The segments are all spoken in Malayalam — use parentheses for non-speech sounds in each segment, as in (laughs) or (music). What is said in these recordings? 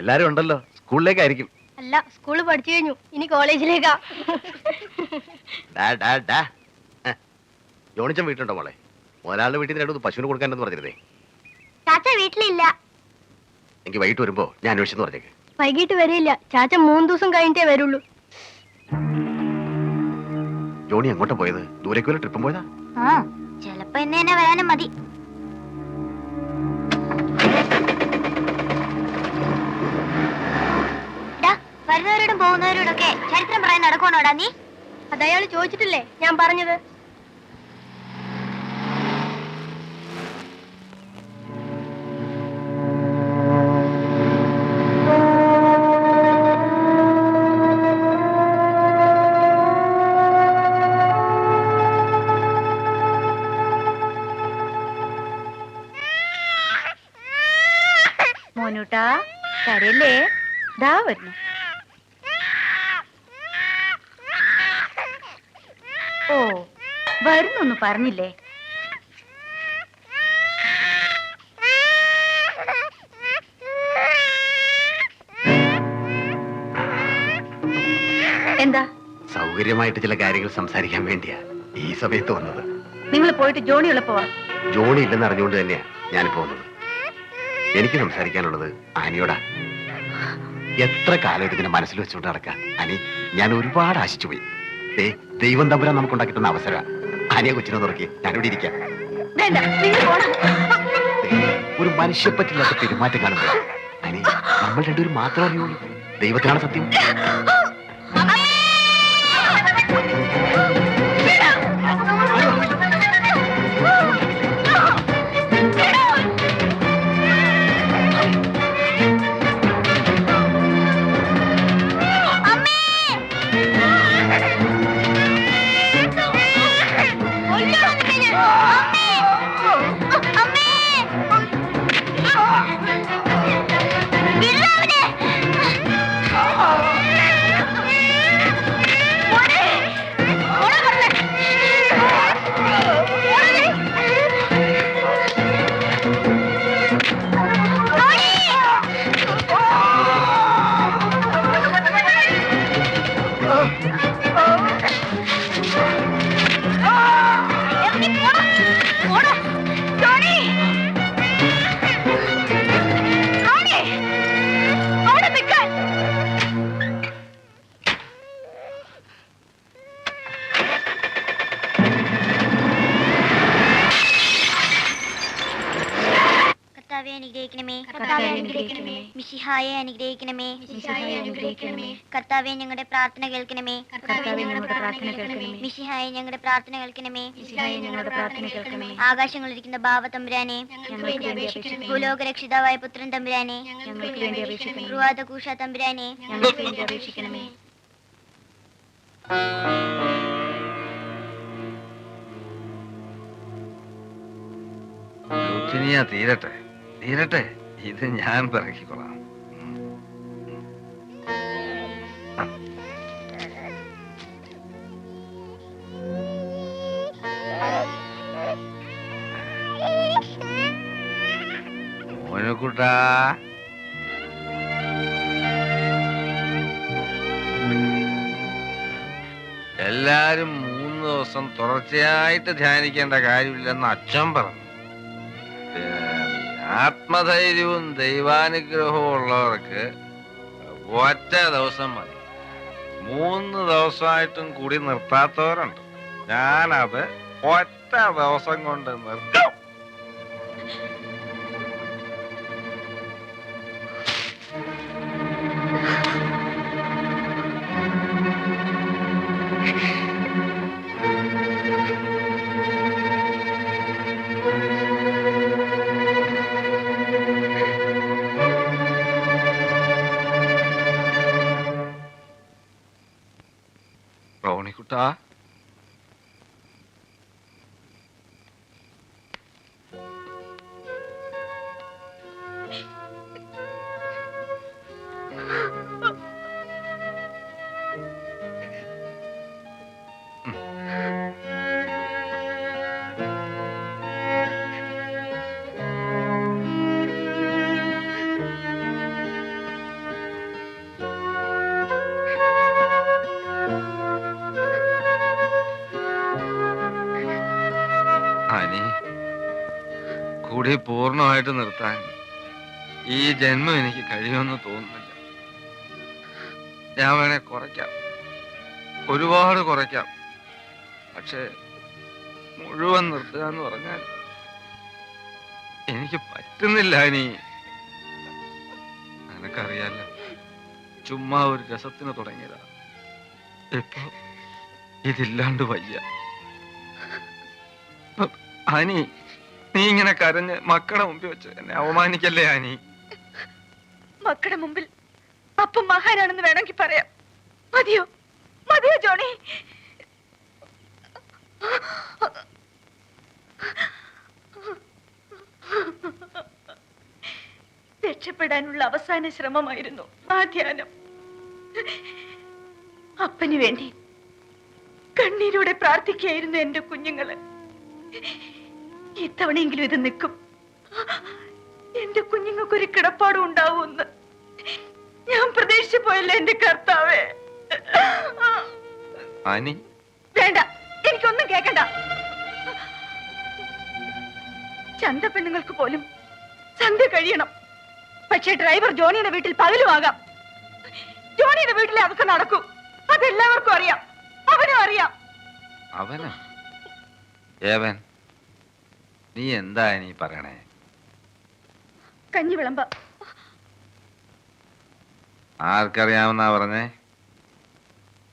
എല്ലാരും ഉണ്ടല്ലോ. സ്കൂളിലേക്കായിരിക്കും. അല്ല സ്കൂൾ പഠിച്ചു കഴിഞ്ഞു. ഇനി കോളേജിലേക്കാ. ഡാ ഡാ ഡാ. ജോണിച്ചൻ വീട്ടിലുണ്ടോ മോളെ? മോലാളുടെ വീട്ടിൽ നിന്ന് രണ്ടു പശുവിന് കൊടുക്കാനെന്ന് പറഞ്ഞിരുന്നേ. ചാച്ച വീട്ടിലില്ല. എനിക്ക് വൈകിട്ട് വരുമ്പോ ഞാൻ അന്വേഷിച്ചെന്ന് പറഞ്ഞേക്ക്. വൈകിട്ട് വരില്ല. ചാച്ച മൂന്ന് ദിവസം കഴിഞ്ഞിട്ടേ വരുള്ളൂ. ജോണി എങ്ങോട്ടാ പോയത്? ദൂരേക്ക് വല്ല ട്രിപ്പും പോയതാ? ആ ചെലപ്പോ എന്നെ വരാനും മതി. വരുന്നവരോടും പോകുന്നവരോടും ഒക്കെ ചരിത്രം പറയാൻ നടക്കണോടാ നീ? അതയാൾ ചോദിച്ചിട്ടില്ലേ? ഞാൻ പറഞ്ഞത്. മോനൂട്ടാ കരയല്ലേ? ദാ വരുന്നു ഓ വരുന്നൊന്ന് പറഞ്ഞില്ലേ? എന്താ? സൗകര്യമായിട്ട് ചില കാര്യങ്ങൾ സംസാരിക്കാൻ വേണ്ടിയാ ഈ സമയത്ത് വന്നത്. നിങ്ങൾ പോയിട്ട് ജോണി ഉള്ളപ്പോ ജോണി ഇല്ലെന്ന് അറിഞ്ഞുകൊണ്ട് തന്നെയാ ഞാൻ വന്നത് എനിക്ക് സംസാരിക്കാനുള്ളത് ആനിയോടാ. എത്ര കാലമായിട്ട് ഇതിനെ മനസ്സിൽ വെച്ചുകൊണ്ട് നടക്കാം? അനി ഞാൻ ഒരുപാട് ആശിച്ചു പോയി ദൈവം തമ്പുരാൻ നമുക്ക് തന്ന അവസര ആനിയെ കൊച്ചിനെ തുറക്കി ഞാനിവിടെ ഇരിക്കാം. വേണ്ട നിങ്ങൾ പോണം. ഒരു ഒരു മനുഷ്യപ്പറ്റില്ലാത്ത പെരുമാറ്റം കാണുമ്പോൾ അനി നമ്മൾ രണ്ടുപേരും മാത്രം അറിയുള്ളൂ. ദൈവത്തിനാണ് സത്യം. Oh. മിശിഹായെ അനുഗ്രഹിക്കണമേ. മിശിഹായെ അനുഗ്രഹിക്കണമേ. കർത്താവെ ഞങ്ങളുടെ പ്രാർത്ഥന കേൾക്കണമേ. കർത്താവേ ഞങ്ങളുടെ പ്രാർത്ഥന കേൾക്കണമേ. മിശിഹായെ ഞങ്ങളുടെ പ്രാർത്ഥന കേൾക്കണമേ. മിശിഹായെ ഞങ്ങളുടെ പ്രാർത്ഥന കേൾക്കണമേ. ആകാശങ്ങളിരിക്കുന്ന ഭാവ തമ്പുരാനെ ഞങ്ങൾക്ക് വേണ്ടി അപേക്ഷിക്കണമേ. ഭൂലോക രക്ഷിതാവായ പുത്രൻ തമ്പുരാനെ. ഞങ്ങൾക്ക് വേണ്ടി അപേക്ഷിക്കണമേ. റുവാദ കൂഷ തമ്പുരാനെ. ഞങ്ങൾക്ക് വേണ്ടി അപേക്ഷിക്കണമേ. ലുത്തിനിയ തീരട്ടെ. തീരട്ടെ. ഇത് ഞാൻ പിറക്കിക്കൊള്ളാം. മോനുക്കുട്ടാ എല്ലാരും മൂന്ന് ദിവസം തുടർച്ചയായിട്ട് ധ്യാനിക്കേണ്ട കാര്യമില്ലെന്ന് അച്ഛൻ പറഞ്ഞു. ആത്മധൈര്യവും ദൈവാനുഗ്രഹവും ഉള്ളവർക്ക് ഒറ്റ ദിവസം മതി. മൂന്ന് ദിവസമായിട്ടും കൂടി നിർത്താത്തവരുണ്ട്. ഞാനത് ഒറ്റ ദിവസം കൊണ്ട് നിർത്തും. പൂർണമായിട്ട് നിർത്താൻ ഈ ജന്മം എനിക്ക് കഴിയുമെന്ന് തോന്നുന്നില്ല. ഞാൻ വേണേ കുറയ്ക്കാം. ഒരുപാട് കുറയ്ക്കാം. പക്ഷേ മുഴുവൻ നിർത്തുക എന്ന് പറഞ്ഞാൽ എനിക്ക് പറ്റുന്നില്ല ഇനി. നിനക്കറിയാല്ല ചുമ്മാ ഒരു രസത്തിന് തുടങ്ങിയതാ. ഇപ്പൊ ഇതില്ലാണ്ട് വയ്യ. ആനി നീ ഇങ്ങനെ കരഞ്ഞ് മക്കളെ മുമ്പിൽ വെച്ച് എന്നെ അവമാനിക്കല്ലേ ആനി? മക്കളുടെ മുമ്പിൽ അപ്പം മഹാനാണെന്ന് വേണമെങ്കിൽ പറയാം. മതിയോ? മതിയോ ജോണി? രക്ഷപ്പെടാനുള്ള അവസാന ശ്രമമായിരുന്നു ആ ധ്യാനം. അപ്പന് വേണ്ടി കണ്ണീരോടെ പ്രാർത്ഥിക്കുകയായിരുന്നു എന്റെ കുഞ്ഞുങ്ങൾ. ഇത്തവണയെങ്കിലും ഇത് നിൽക്കും. എന്റെ കുഞ്ഞുങ്ങൾക്കൊരു കിടപ്പാടും ഉണ്ടാവുമെന്ന് ഞാൻ പ്രതീക്ഷിച്ചു പോയല്ലേ എന്റെ കർത്താവേ. വേണ്ട എനിക്കൊന്നും കേക്കണ്ട. ചന്ത പെണ്ണുങ്ങൾക്ക് പോലും സന്ധ്യ കഴിയണം. പക്ഷേ ഡ്രൈവർ ജോണിയുടെ വീട്ടിൽ പകലുമാകാം. ജോണിയുടെ വീട്ടിലെ അവസ്ഥ നടക്കൂ. അതെല്ലാവർക്കും അറിയാം. അവനും അറിയാം. അവനാ? ഏവൻ? നീ എന്താ നീ പറയണേ? കഞ്ഞി വിളമ്പ ആർക്കറിയാമെന്നാ പറഞ്ഞേ?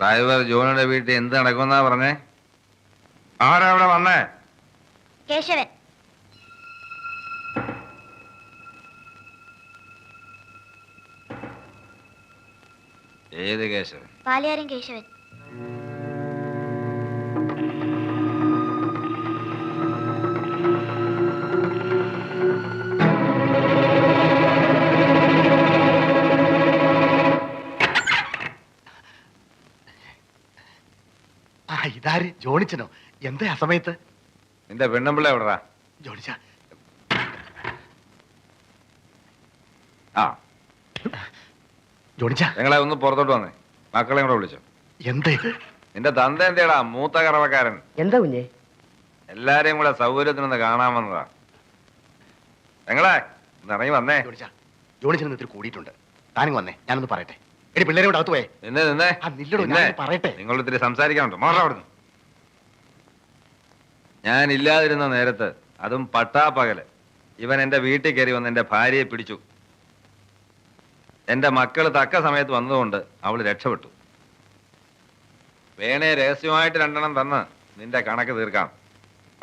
ഡ്രൈവർ ജോണിയുടെ വീട്ടിൽ എന്ത് നടക്കുമെന്നാ പറഞ്ഞേ? ആരാ അവിടെ വന്നേ? കേശവൻ. ഏത് കേശവൻ? പാലിയാരൻ കേശവൻ. ജോണിച്ചനോ എന്താ ആ സമയത്ത്? നിന്റെ പെണ്ണമ്പിള എവിടാ ജോണിച്ച. ആ. ജോണിച്ച. ഞങ്ങളെ ഒന്ന് പുറത്തോട്ട് വന്നേ. മക്കളെ കൂടെ വിളിച്ചോ. എന്താ ഇത്? നിന്റെ തന്ത എന്തേടാ? മൂത്ത കറവക്കാരൻ. എന്താ കുഞ്ഞേ? എല്ലാരെയും കൂടെ സൗകര്യത്തിനൊന്ന് കാണാൻ വന്നതാ. ഞങ്ങളെ ഇറങ്ങി വന്നേ. ജോണിച്ച ജോണിച്ചൻ ഇത്തിരി കൂടിയിട്ടുണ്ട്. താനും വന്നേ ഞാനൊന്ന് പറയട്ടെ. എടി പിള്ളേരെ കൂടെ അകത്ത് പോയേ. നിന്നെ നിന്നെ. ആ, നില്ലെടോ. പറയട്ടെ. നിങ്ങൾ ഇത്തിരി സംസാരിക്കാനുണ്ടോ. മാറാ അവിടുന്ന്. ഞാൻ ഇല്ലാതിരുന്ന നേരത്ത് അതും പട്ടാപ്പകൽ ഇവൻ എന്റെ വീട്ടിൽ കയറി വന്ന് എന്റെ ഭാര്യയെ പിടിച്ചു. എന്റെ മക്കൾ തക്ക സമയത്ത് വന്നതുകൊണ്ട് അവൾ രക്ഷപ്പെട്ടു. വേണേ രഹസ്യമായിട്ട് രണ്ടെണ്ണം തന്ന് നിന്റെ കണക്ക് തീർക്കാം.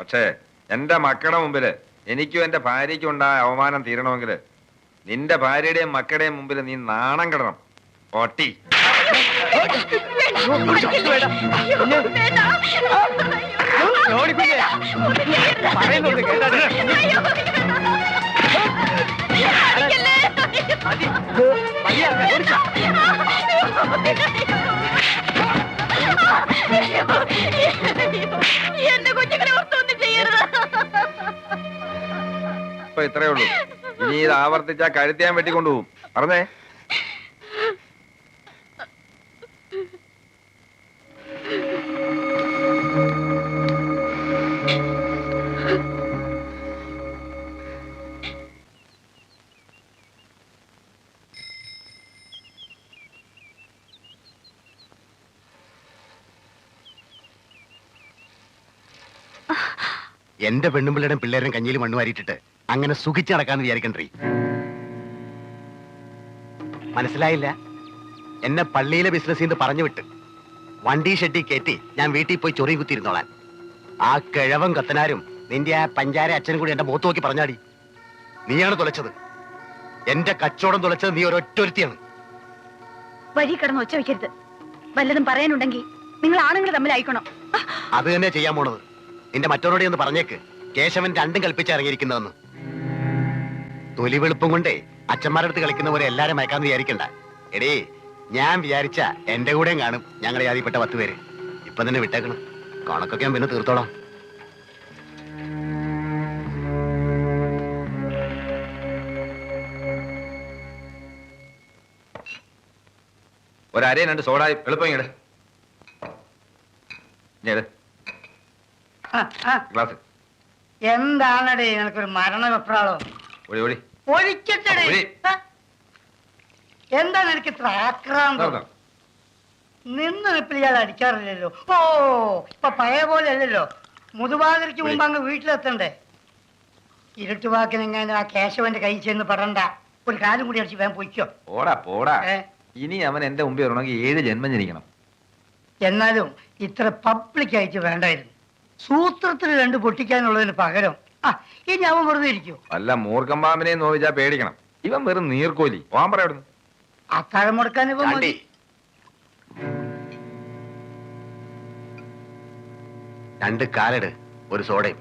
പക്ഷേ എന്റെ മക്കളുടെ മുമ്പിൽ എനിക്കും എന്റെ ഭാര്യയ്ക്കും ഉണ്ടായ അവമാനം തീരണമെങ്കിൽ നിന്റെ ഭാര്യയുടെയും മക്കളുടെയും മുമ്പിൽ നീ നാണം കിടണം. പൊട്ടി. പറയുന്നുണ്ട് കേട്ടാ എന്റെ കുഞ്ഞുങ്ങളെ ഓർത്തൊന്നും ചെയ്യരുത്. ഇപ്പൊ ഇത്രയേ ഉള്ളൂ. ഇനി ഇത് ആവർത്തിച്ചാ കഴുത്തിയാൻ വെട്ടിക്കൊണ്ടുപോകും. പറഞ്ഞേ? എന്റെ പെണ്ണുമ്പിള്ളയുടെ പിള്ളേരും കഞ്ഞിയിൽ മണ്ണ് വാരിയിട്ടിട്ട് അങ്ങനെ സുഖിച്ച് നടക്കാന്ന് വിചാരിക്കണ്ടേ മനസ്സിലായില്ല? എന്നെ പള്ളിയിലെ ബിസിനസ് നിന്ന് പറഞ്ഞു വിട്ട് വണ്ടി ഷെട്ടി കയറ്റി ഞാൻ വീട്ടിൽ പോയി ചൊറി കുത്തിയിരുന്നോളാൻ. ആ കിഴവൻ കത്തനാരും നിന്റെ ആ പഞ്ചാര അച്ഛനും കൂടി എന്റെ മുഖത്ത് നോക്കി പറഞ്ഞാടി. നീയാണ് തുലച്ചത്. എന്റെ കച്ചവടം തുലച്ചത് നീ ഒരൊറ്റൊരുത്തിയാണ്. വഴി കിടന്ന് ഒച്ച വെക്കരുത്. വല്ലതും പറയാനുണ്ടെങ്കിൽ നിങ്ങൾ ആണുങ്ങൾ തമ്മിലായിക്കണം അത് തന്നെ ചെയ്യാൻ പോണത്. നിന്റെ മറ്റവരോടെ ഒന്ന് പറഞ്ഞേക്ക്. കേശവൻ രണ്ടും കൽപ്പിച്ച് ഇറങ്ങിയിരിക്കുന്നതെന്ന്. തൊലി വെളുപ്പം കൊണ്ടേ അടുത്ത് കളിക്കുന്ന പോലെ എല്ലാരും മയക്കാന്ന് വിചാരിക്കണ്ട. എടേ ഞാൻ വിചാരിച്ച എന്റെ കൂടെയും കാണും ഞങ്ങളെ ജാതിപ്പെട്ട പത്ത് പേര്. ഇപ്പൊ തന്നെ വിട്ടേക്കണം. കണക്കൊക്കെ ഞാൻ പിന്നെ തീർത്തോളാം. ഒരരയും രണ്ട് സോഡായി എളുപ്പം ഇങ്ങോട്ട് ഇങ്ങട്. ഗ്ലാസ്. എന്താണടേ നിനക്കൊരു മരണ വെപ്രാളോ ഓടി ഓടി. ഒഴിക്കട്ടടേ. ഒഴി. ആ? എന്താ നിനക്ക് ഇത്ര ആക്രാന്തം. നടന്നോ. നിന്ന് നിപ്പിൽ ഇയാൾ അടിക്കാറില്ലല്ലോ. ഓ ഇപ്പൊ പഴയ പോലെ അല്ലല്ലോ മുതുവാതിരിക്ക് മുമ്പ് അങ്ങ് വീട്ടിലെത്തണ്ടേ? ഇരുട്ടുവാക്കിനെങ്ങനെ ആ കേശവന്റെ കൈ ചെന്ന് പറണ്ട? ഒരു കാലും കൂടി അടിച്ച് വേഗം പൊയ്ക്കോ. ഓടാ പോടാ. ഏ? ഇനി അവൻ എന്റെ മുമ്പിൽ വരണമെങ്കിൽ ഏഴ് ജന്മം ജനിക്കണം? എന്നാലും ഇത്ര പബ്ലിക് ആയിട്ട് വേണ്ടായിരുന്നു. സൂത്രത്തിൽ രണ്ട് പൊട്ടിക്കാനുള്ളതിന് പകരം. ആ ഇനി അവൻ വെറുതെ ഇരിക്കൂ അല്ല മൂർഖം പാമ്പിനെ നോവിച്ചാ പേടിക്കണം. ഇവൻ വെറും നീർക്കോലി. പോകാൻ പറയുന്നു അത്താഴം മുടക്കാൻ ഇവൻ മതി. രണ്ട് കാലട് ഒരു സോഡയും.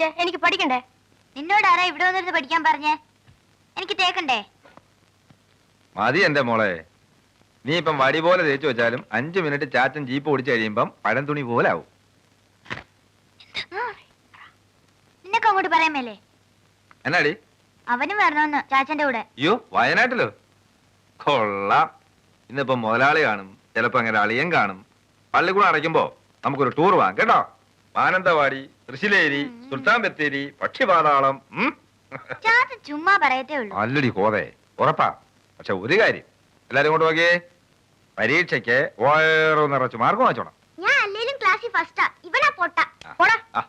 കാണിച്ചേ എനിക്ക് പഠിക്കണ്ടേ? നിന്നോട് ആരാ ഇവിടെ വന്നിരുന്ന് പഠിക്കാൻ പറഞ്ഞേ? എനിക്ക് തേക്കണ്ടേ? മതി എന്റെ മോളെ. നീ ഇപ്പം വടി പോലെ തേച്ചു വെച്ചാലും അഞ്ചു മിനിറ്റ് ചാറ്റൻ ജീപ്പ് ഓടിച്ചു കഴിയുമ്പം പഴം തുണി പോലെ ആവും. നിനക്ക് അങ്ങോട്ട് പറയാമേലേ എന്നാടി? അവനും വരണമെന്ന് ചാച്ചന്റെ കൂടെ. അയ്യോ വയനാട്ടിലോ? കൊള്ളാം. ഇന്നിപ്പോ മുതലാളി കാണും ചിലപ്പോ അങ്ങനെ അളിയൻ കാണും. പള്ളിക്കൂടെ അടയ്ക്കുമ്പോ നമുക്കൊരു ടൂർ പോവാം കേട്ടോ? മാനന്തവാടി തൃശ്ശിലേരി സുൽത്താൻ ബത്തേരി പക്ഷിപാതാളം ചുമ്മാ പറയത്തേ ഉള്ളൂ. അല്ലടി കോതെ ഉറപ്പാ. പക്ഷെ ഒരു കാര്യം. എല്ലാരും കൊണ്ട് നോക്കിയേ. പരീക്ഷയ്ക്ക് വയറു നിറച്ച് മാർക്ക് വാങ്ങിച്ചോണം. ഞാൻ അല്ലേലും ക്ലാസ്സിൽ ഫസ്റ്റാ ഇവനാ പൊട്ട. ആ. ആ,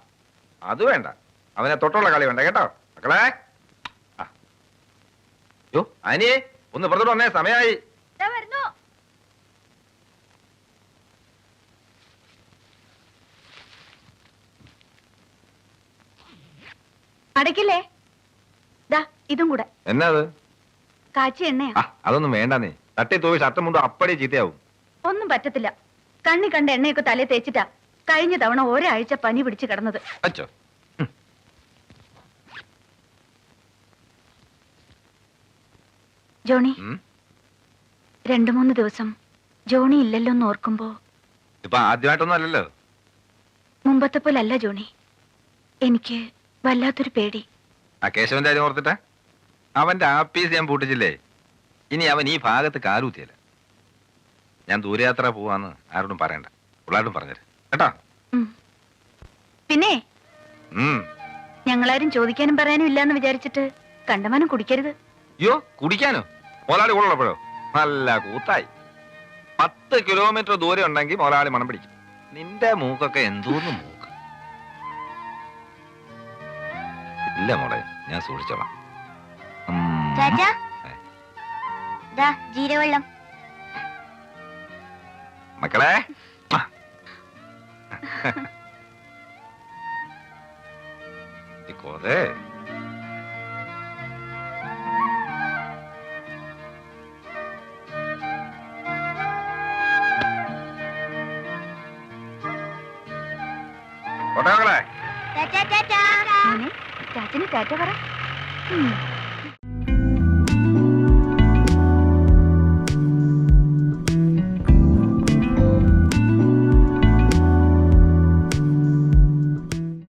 അത് വേണ്ട. അവനെ തൊട്ടുള്ള കളി വേണ്ട കേട്ടോ? മക്കളെ. അനിയേ ഒന്ന് പുറത്തോട്ട് വന്നേ സമയായി. വരുന്നു. അടയ്ക്കില്ലേ? ദാ ഇതും കൂടെ. എന്നാ അത് കാച്ചി എണ്ണയാ. ആ അതൊന്നും വേണ്ട നീ തട്ടി തൂവി ഷർട്ടും മുണ്ടും അപ്പടി ചീത്തയാവും. ഒന്നും പറ്റത്തില്ല. കണ്ണി കണ്ട എണ്ണയൊക്കെ തലേ തേച്ചിട്ടാ കഴിഞ്ഞ തവണ ഒരാഴ്ച പനി പിടിച്ച് കിടന്നത്. അച്ചോ. ജോണി ഉം. രണ്ടു മൂന്ന് ദിവസം ജോണി ഇല്ലല്ലോ എന്ന് ഓർക്കുമ്പോ ഇപ്പൊ ആദ്യമായിട്ടൊന്നും അല്ലല്ലോ. മുമ്പത്തെ പോലല്ല ജോണി. എനിക്ക് വല്ലാത്തൊരു പേടി. ആ കേശവന്റെ കാര്യം ഓർത്തിട്ട? അവന്റെ ആപ്പീസ് ഞാൻ പൂട്ടിച്ചില്ലേ? ഇനി അവൻ ഈ ഭാഗത്ത് കാലൂത്തിയല്ല. ഞാൻ ദൂരയാത്ര പോവാന്ന് ആരോടും പറയണ്ട. പിള്ളാരോടും പറഞ്ഞത് കേട്ടോ? പിന്നെ? ഉം. ഞങ്ങളാരും ചോദിക്കാനും പറയാനും ഇല്ലാന്ന് വിചാരിച്ചിട്ട് കണ്ടമാനം കുടിക്കരുത്. അയ്യോ കുടിക്കാനോ? മുതലാളി കൊള്ളപ്പോഴോ നല്ല കൂത്തായി. പത്ത് കിലോമീറ്റർ ദൂരെ ഉണ്ടെങ്കിൽ മുതലാളി മണം പിടിക്കും. നിന്റെ മൂക്കൊക്കെ എന്തോന്ന് മൂക്ക് ഇല്ല മോളെ ഞാൻ സൂക്ഷിച്ചോളാം. ചാച്ചാ. ദാ ജീരവെള്ളം. മക്കളെ? (laughs) കൊതേ. ചാച്ചന് ടാറ്റ പറ.